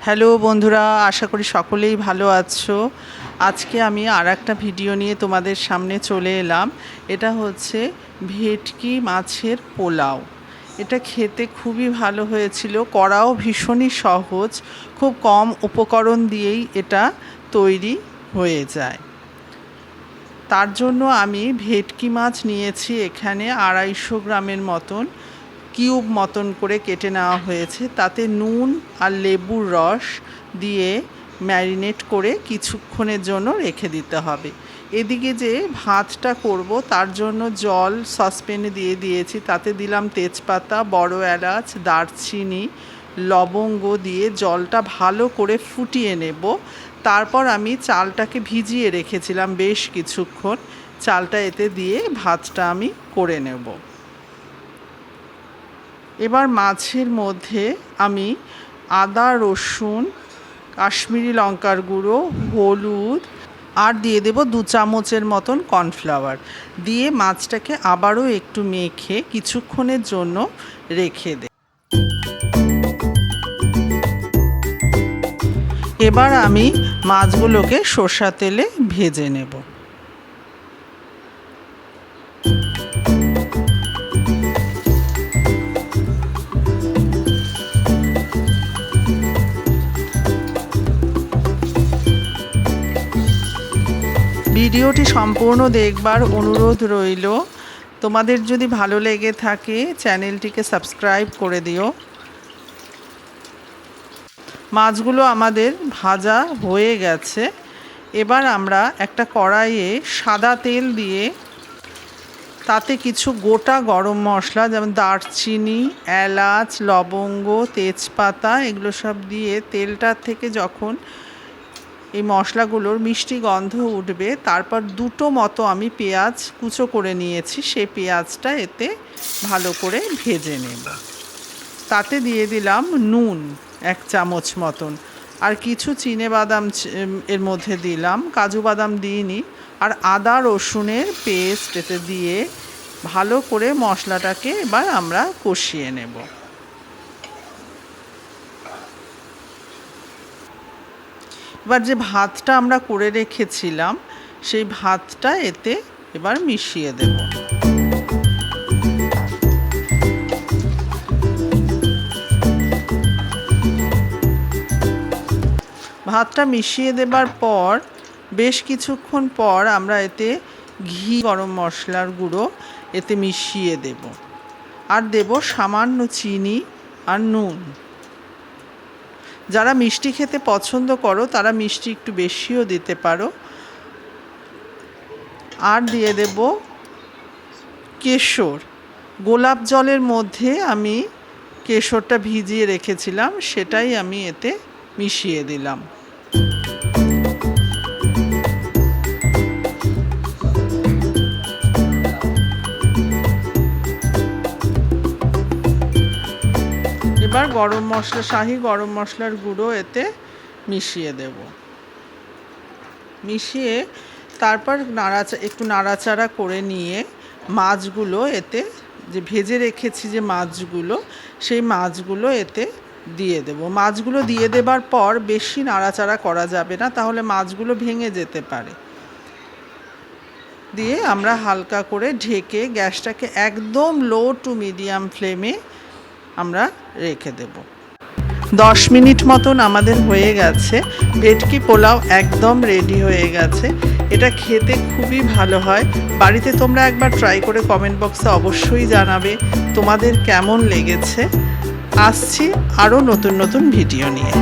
Hello বন্ধুরা, আশা করি সকলেই ভালো আছো। আজকে আমি আর একটা ভিডিও নিয়ে তোমাদের সামনে চলে এলাম। এটা হচ্ছে ভেটকি মাছের পোলাও। এটা খেতে খুবই ভালো হয়েছিল, করাও ভীষণই সহজ, খুব কম উপকরণ দিয়েই এটা তৈরি হয়ে যায়। তার জন্য আমি ভেটকি মাছ নিয়েছি এখানে আড়াইশো গ্রামের মতন। কিউব মতন করে কেটে নেওয়া হয়েছে। তাতে নুন আর লেবুর রস দিয়ে ম্যারিনেট করে কিছুক্ষণের জন্য রেখে দিতে হবে। এদিকে যে ভাতটা করব, তার জন্য জল সসপ্যানে দিয়ে দিয়েছি। তাতে দিলাম তেজপাতা, বড় এলাচ, দারচিনি, লবঙ্গ দিয়ে জলটা ভালো করে ফুটিয়ে নেব। তারপর আমি চালটাকে ভিজিয়ে রেখেছিলাম বেশ কিছুক্ষণ। চালটা এতে দিয়ে ভাতটা আমি করে নেব। এবার মাছের মধ্যে আমি আদা, রসুন, কাশ্মীরি লঙ্কার গুঁড়ো, হলুদ আর দিয়ে দেব দু চামচের মতন কর্নফ্লাওয়ার। দিয়ে মাছটাকে আবারও একটু মেখে কিছুক্ষণের জন্য রেখে দে। এবার আমি মাছগুলোকে সর্ষা তেলে ভেজে নেব। ভিডিওটি সম্পূর্ণ দেখবার অনুরোধ রইল। তোমাদের যদি ভালো লেগে থাকে, চ্যানেলটিকে সাবস্ক্রাইব করে দিও। মাছগুলো আমাদের ভাজা হয়ে গেছে। এবার আমরা একটা কড়াইয়ে সাদা তেল দিয়ে তাতে কিছু গোটা গরম মশলা, যেমন দারচিনি, এলাচ, লবঙ্গ, তেজপাতা, এগুলো সব দিয়ে তেলটার থেকে যখন এই মশলাগুলোর মিষ্টি গন্ধ উঠবে। তারপর দুটো মতো আমি পেঁয়াজ কুচো করে নিয়েছি। সেই পেঁয়াজটা এতে ভালো করে ভেজে নেব। তাতে দিয়ে দিলাম নুন, এক চামচ মতন। আর কিছু চিনে বাদাম এর মধ্যে দিলাম। কাজু বাদাম দিইনি। আর আদা রসুনের পেস্ট এতে দিয়ে ভালো করে মশলাটাকে এবার আমরা কষিয়ে নেব। এবার যে ভাতটা আমরা করে রেখেছিলাম, সেই ভাতটা এতে এবার মিশিয়ে দেব। ভাতটা মিশিয়ে দেবার পর, বেশ কিছুক্ষণ পর আমরা এতে ঘি, গরম মশলার গুঁড়ো এতে মিশিয়ে দেব। আর দেব সামান্য চিনি আর নুন। যারা মিষ্টি খেতে পছন্দ করো, তারা মিষ্টি একটু বেশিও দিতে পারো। আর দিয়ে দেব কেশর। গোলাপ জলের মধ্যে আমি কেশরটা ভিজিয়ে রেখেছিলাম, সেটাই আমি এতে মিশিয়ে দিলাম। এবার গরম মশলা, শাহি গরম মশলার গুঁড়ো এতে মিশিয়ে দেব। মিশিয়ে তারপর নাড়াচা, একটু নাড়াচাড়া করে নিয়ে মাছগুলো এতে যে ভেজে রেখেছি যে মাছগুলো, সেই মাছগুলো এতে দিয়ে দেব। মাছগুলো দিয়ে দেবার পর বেশি নাড়াচাড়া করা যাবে না, তাহলে মাছগুলো ভেঙে যেতে পারে। দিয়ে আমরা হালকা করে ঢেকে গ্যাসটাকে একদম লো টু মিডিয়াম ফ্লেমে আমরা রেখে দেব। দশ মিনিট মতন আমাদের হয়ে গেছে। ভেটকি পোলাও একদম রেডি হয়ে গেছে। এটা খেতে খুবই ভালো হয়। বাড়িতে তোমরা একবার ট্রাই করে কমেন্ট বক্সে অবশ্যই জানাবে তোমাদের কেমন লেগেছে। আসছি আরও নতুন নতুন ভিডিও নিয়ে।